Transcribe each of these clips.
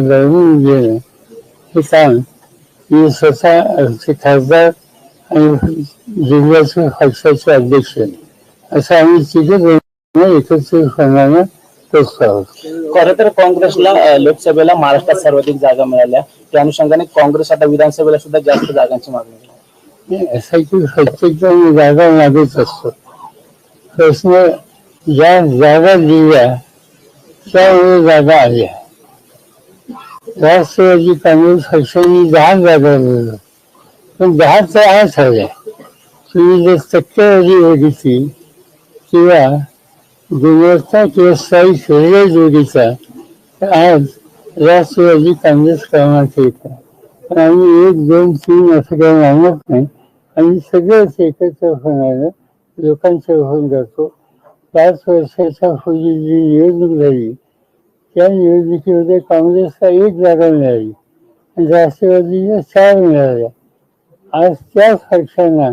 त्यांना लढवून हे काम मी स्वतः खासदार आणि जिल्ह्याचे पक्षाचे अध्यक्ष असं आम्ही तिघे जण एकत्रितपणानं करतो आहोत खरं तर काँग्रेसला लोकसभेला महाराष्ट्रात सर्वाधिक जागा मिळाल्या. त्या अनुषंगाने काँग्रेस आता विधानसभेला सुद्धा जास्त जागांची मागणी असं की प्रत्येक जण जागा मागत असतो प्रश्न ज्या जागा दिल्या त्यावेळी जागा आल्या राष्ट्रवादी काँग्रेस पक्षाने दहा जागा मिळवलं पण दहा तर आज आल्या तुम्ही जर टक्केवारी बघितली किंवा गुणवत्ता किंवा स्थायी शरीर जोडीचा आज राष्ट्रवादी काँग्रेस क्रमांक एक पण आम्ही एक दोन तीन असं काही मानत नाही. आम्ही सगळंच एकत्र होणारं लोकांच्या होऊन जातो. पाच वर्षाच्या पूर्वी जी निवडणूक झाली त्या निवडणुकीमध्ये काँग्रेसला एक जागा मिळाली. आणि राष्ट्रवादीला चार मिळाल्या. आज त्याच पक्षांना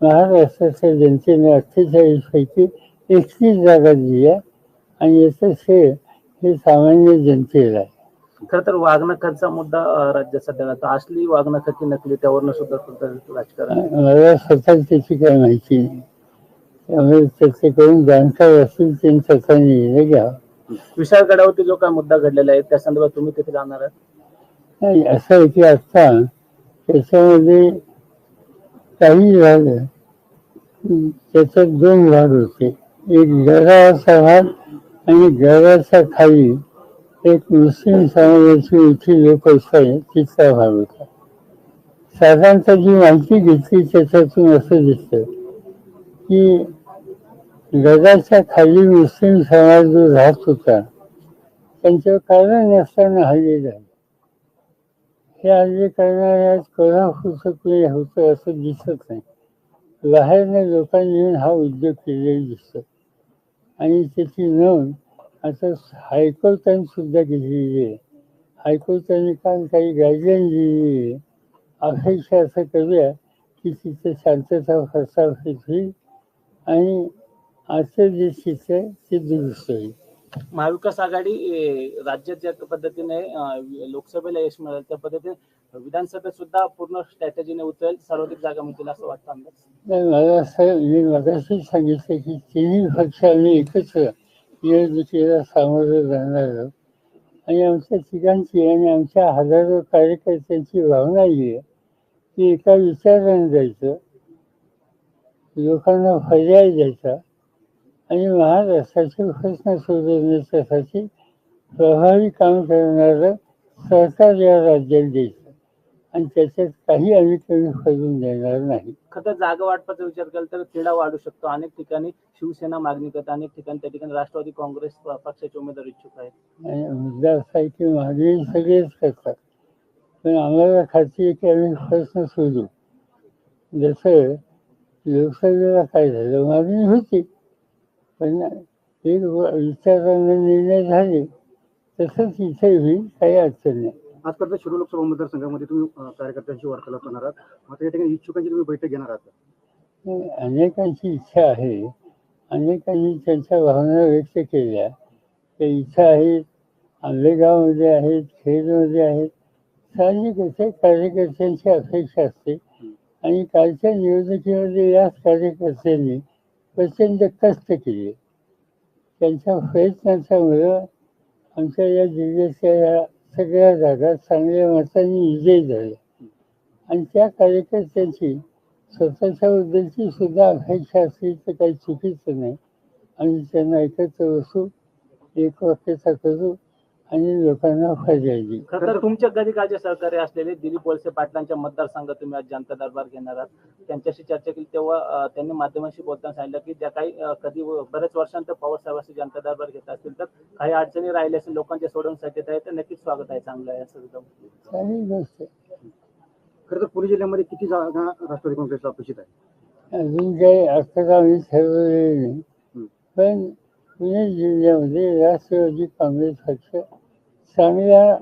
महाराष्ट्राच्या जनतेने अठ्ठेचाळीस पैकी एकतीस जागा दिल्या. आणि याचं श्रेय हे सामान्य जनतेला आहे. खरं तर वागणकांचा मुद्दा राज्यात सध्या आता असली की नकली त्यावरनं सुद्धा राजकारण. मला स्वतः त्याची काही माहिती नाही. त्यामुळे त्याचे करून जाणकार असतील त्यांनी त्याचा निर्णय घ्यावा. विशाळगडावरती जो काय मुद्दा घडलेला आहे त्या संदर्भात तुम्ही तिथे जाणार आहात? नाही असं आहे की त्याच्यामध्ये काही झालं त्याच्यात दोन भाग होते. एक गडाचा भाग आणि गडाच्या खाली एक मुस्लिम समाजाची मोठी लोकवसाय तिथला भाग होता. साधारणतः जी माहिती घेतली त्याच्यातून असं दिसतं की गडाच्या खाली मुस्लिम समाज जो राहत होता. त्यांच्यावर कारण नसताना हल्ले झाले. हे हल्ले करणाऱ्या कोल्हापूरचं कुणी होतं असं दिसत नाही. बाहेरनं लोकांनी येऊन हा उद्योग केलेला दिसतो. आणि त्याची नोंद आता हायकोर्टाने सुद्धा केलेली आहे. हायकोर्टाने काल काही गाईडलाईन दिलेली आहे. अपेक्षा असं करूया की तिथे शांतता प्रस्थापित होईल आणि आजचं जे आहे ते दुरुस्त होईल महाविकास आघाडी राज्यात ज्या पद्धतीने लोकसभेला यश मिळेल त्या पद्धतीने विधानसभेत सुद्धा पूर्ण स्ट्रॅटेजीने उतरेल सर्वाधिक जागा मिळतील असं वाटतं अंदाज? नाही मला असं मी मगाशीच सांगितलं की तिन्ही पक्ष आम्ही एकत्र निवडणुकीला सामोरं जाणार आहोत. आणि आमच्या ठिकाणची आणि आमच्या हजारो कार्यकर्त्यांची भावना ही आहे की एका विचाराने जायचं लोकांना पर्याय द्यायचा आणि महाराष्ट्राचे प्रश्न सोडवण्यासाठी प्रभावी काम करणारं सरकार या राज्यात द्यायचं. आणि त्याच्यात काही आम्ही कमी करून देणार नाही. खरं जागा वाटपाचा विचार केला तर तिढा वाढू शकतो. अनेक ठिकाणी शिवसेना मागणी करते. अनेक ठिकाणी त्या ठिकाणी राष्ट्रवादी काँग्रेस पक्षाचे उमेदवार इच्छुक आहेत. आणि मुद्दा असा आहे की मागणी सगळेच करतात. पण आम्हाला खात्री आहे की आम्ही प्रश्न सोडू. जसं लोकसभेला काय झालं? मागणी होती. पण एक विचाराने निर्णय झाले तसंच इथे होईल काही अडचण नाही. आजपर्यंत शिरूर लोकसभा मतदारसंघामध्ये तुम्ही कार्यकर्त्यांशी वार्तालाप होणार आहात. मात्र या ठिकाणी इच्छुकांची तुम्ही बैठक घेणार आहात अनेकांची इच्छा आहे. अनेकांनी त्यांच्या भावना व्यक्त केल्या. त्या इच्छा आहेत आंबेगावमध्ये आहेत खेडमध्ये आहेत. साहजिकच आहे कार्यकर्त्यांची अपेक्षा असते. आणि कालच्या निवडणुकीमध्ये याच कार्यकर्त्यांनी प्रचंड कष्ट केले. त्यांच्या प्रयत्नांच्यामुळं आमच्या या जिल्ह्याच्या या सगळ्या जागा चांगल्या मतांनी विजयी झाल्या आणि त्या कार्यकर्त्यांची स्वतःच्या बद्दलची सुद्धा अपेक्षा असली तर काही चुकीचं नाही. आणि त्यांना एकत्र बसू एक वाक्यता करू आणि लोकांना देऊ खरं तर तुमच्या कधी काळचे सहकारी असलेले दिलीप वळसे पाटलांच्या मतदारसंघात तुम्ही आज जनता दरबार घेणार आहात. त्यांच्याशी चर्चा केली तेव्हा त्यांनी माध्यमांशी बोलताना सांगितलं की ज्या काही कधी बऱ्याच वर्षांतर पवार साहेबांशी जनता दरबार घेत असतील तर काही अडचणी राहिल्या असेल लोकांच्या सोडवण्यासाठी आहे तर नक्कीच स्वागत आहे चांगलं आहे असं. खरं तर पुणे जिल्ह्यामध्ये किती जागा राष्ट्रवादी काँग्रेसला अपेक्षित आहे? अजून काही आता आम्ही ठरवलेले नाही. पण पुणे जिल्ह्यामध्ये राष्ट्रवादी काँग्रेस पक्ष चांगल्या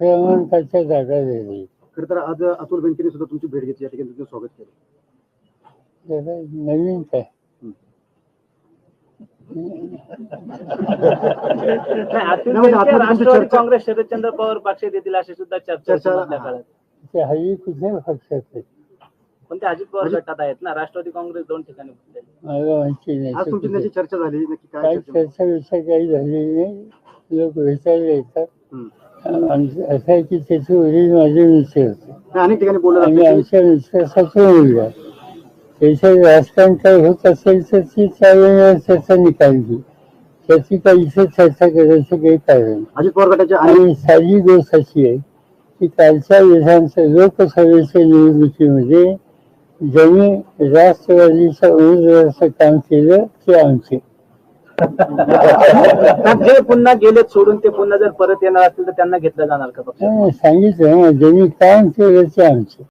क्रमांकाच्या जागा दिली. खरं तर आज अतुल बेनकेने सुद्धा तुमची भेट घेतली या ठिकाणी तुमचं स्वागत केलं. त्याला नवीन काय? नाही, तुमची राष्ट्रवादी चर्चा- काँग्रेस शरदचंद्र पवार पक्षात येतील अशी सुद्धा चर्चा होती चर्चा- मधल्या काळात. ते हल्ली कुठल्या पक्षात आहे पण ते अजित पवार म्हणजे- गटात आहेत ना राष्ट्रवादी काँग्रेस दोन ठिकाणी फुटलेली. मला माहिती नाही. आज ते तुमची कुठे. त्याची चर्चा झाली नक्की काय काही चर्चा चर्चा विषय काही झालेली नाही. लोक विचारले येतात. आमचं असं आहे की त्याचे वडील माझे मित्र होते. अनेक ठिकाणी आणि आमच्या विश्वासाचा मुलगा. राजकारण काय होत असेल तर ती त्यावेळेस त्याचा निकाल घेऊ त्याची काही इथे चर्चा करायचं काही कारण नाही. अजित पवार गटाचे अनेक आणि साधी गोष्ट अशी आहे की कालच्या विधानसभा लोकसभेच्या निवडणुकीमध्ये ज्यांनी राष्ट्रवादीच्या उमेदवाराचं काम केलं ते आमचे. जे पुन्हा गेलेत सोडून ते पुन्हा जर परत येणार असतील तर त्यांना घेतलं जाणार का पक्षात सांगितलं ना ज्यांनी काम ते आमचे.